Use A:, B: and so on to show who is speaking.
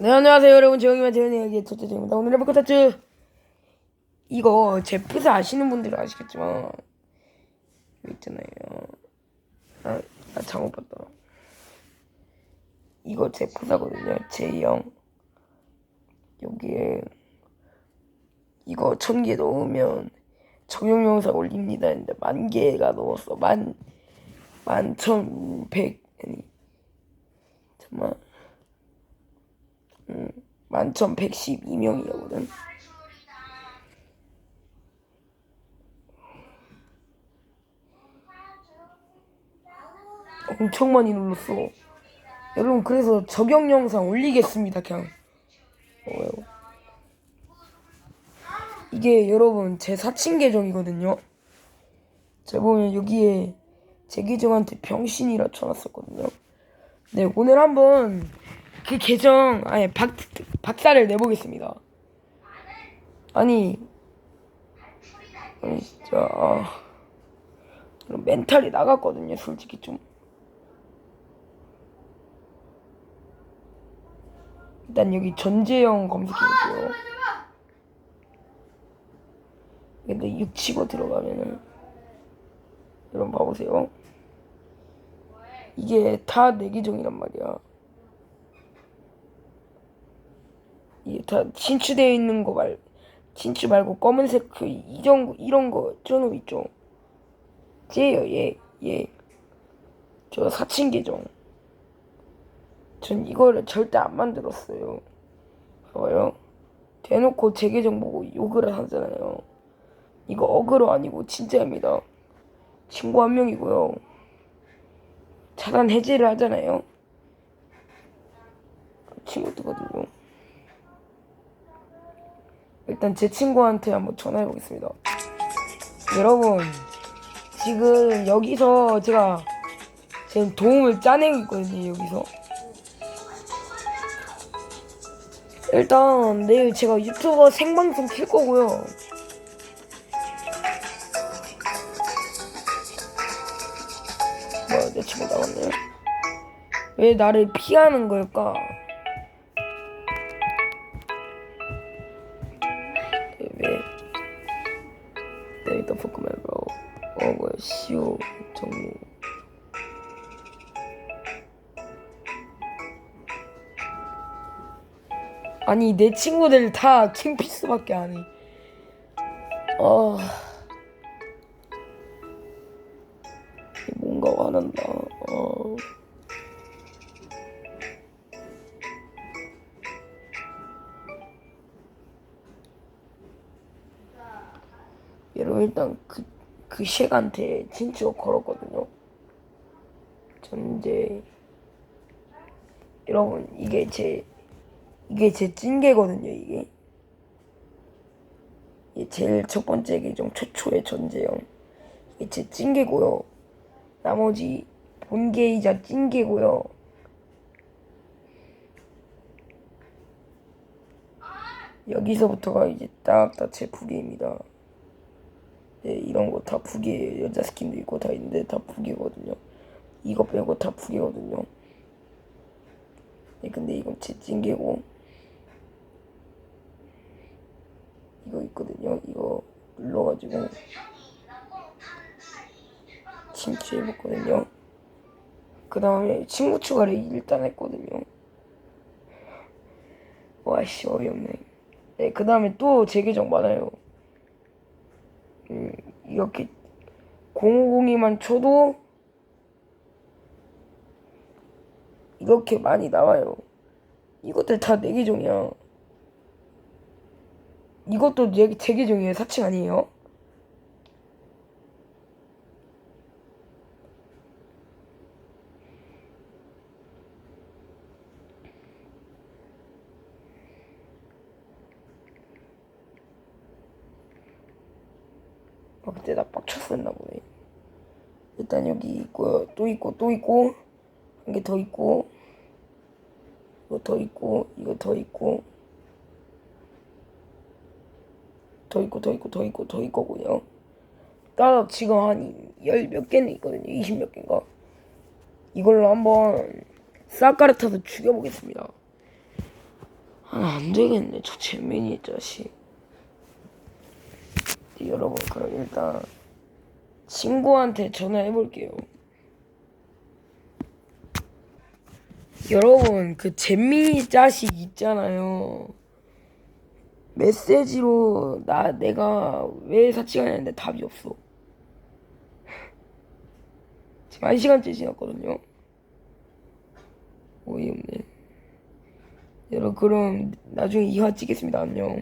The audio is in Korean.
A: 네 안녕하세요 여러분. 재영이만 재현이에게 첫째입니다. 오늘 해볼 컨텐츠 이거 제 프사 아시는 분들은 아시겠지만 이거 있잖아요. 아, 아 잘못 봤다. 이거 제 프사거든요. 제2형. 여기에 이거 천 개 넣으면 적용 영상 올립니다. 근데 만 개가 넘었어. 만 만천백. 아니 잠만 음, 만천 백십이 명이거든. 엄청 많이 눌렀어. 여러분 그래서 적용 영상 올리겠습니다 그냥. 뭐요? 이게 여러분 제 사칭 계정이거든요. 제가 보면 여기에 제 계정한테 병신이라 쳐놨었거든요. 네 오늘 한번 그 계정 아니 박 박사를 내보겠습니다. 아니 아니 진짜 아, 그럼 멘탈이 나갔거든요 솔직히 좀. 일단 여기 전재영 검색해볼게요. 근데 6 치고 들어가면은 여러분 봐보세요. 이게 다내 계정이란 말이야 이게 다 친추되어 있는 거 말, 친추 말고 검은색 그 이정 이런 거 저놈 있죠. 쟤예요, 얘, 얘. 저 사칭 계정. 전 이거를 절대 안 만들었어요. 봐봐요. 대놓고 제 계정 보고 욕을 하잖아요. 이거 어그로 아니고 진짜입니다. 친구 한 명이고요. 차단 해제를 하잖아요. 친구들거든요. 일단 제 친구한테 한번 전화해 보겠습니다. 여러분, 지금 여기서 제가 지금 도움을 짜내고 있거든요, 여기서. 일단 내일 제가 유튜버 생방송 킬 거고요. 뭐야, 내 친구 나왔네. 왜 나를 피하는 걸까? 데이터 포크맨으로 어그 시오 정무 아니 내 친구들 다 킹피스밖에 안 해. 아 뭔가 화난다. 어. 여러분 일단 그, 그 쉑한테 진짜 걸었거든요. 전제 여러분 이게 제 이게 제 찐개거든요 이게. 이게 제일 첫 번째 계정 최초의 전제형. 이게 제 찐개고요. 나머지 본계이자 찐개고요. 여기서부터가 이제 딱다 제 부계입니다. 네, 이런 거 다 부계예요. 여자 스킨도 있고 다 있는데 다 부계거든요. 이거 빼고 다 부계거든요. 네, 근데 이건 제 찐개고 이거 있거든요. 이거 눌러가지고 침투해봤거든요. 그 다음에 친구 추가를 일단 했거든요. 와씨 어이없네. 네, 그 다음에 또제 계정 많아요. 음, 이렇게 050이만 쳐도 이렇게 많이 나와요. 이것들 다내 계정이야. 이것도 내, 제 계정이에요. 사칭 아니에요? 아, 그때 나 빡쳤었나 보네. 일단 여기 있고요. 또 있고, 또 있고, 한 개 더 있고, 이거 더 있고, 이거 더 있고, 더 있고, 더 있고, 더 있고, 더 있거든요. 따라 지금 한 열 몇 개는 있거든요. 20 몇 개인가. 이걸로 한번 싹 갈아타서 죽여보겠습니다. 아, 안 되겠네. 저 재민이 자식. 네, 여러분, 그럼 일단 친구한테 전화해 볼게요. 여러분, 그 재민이 자식 있잖아요. 메시지로 나 내가 왜 사치가 했는데 답이 없어. 지금 한 시간째 지났거든요. 어이없네. 여러분 그럼 나중에 이화 찍겠습니다. 안녕.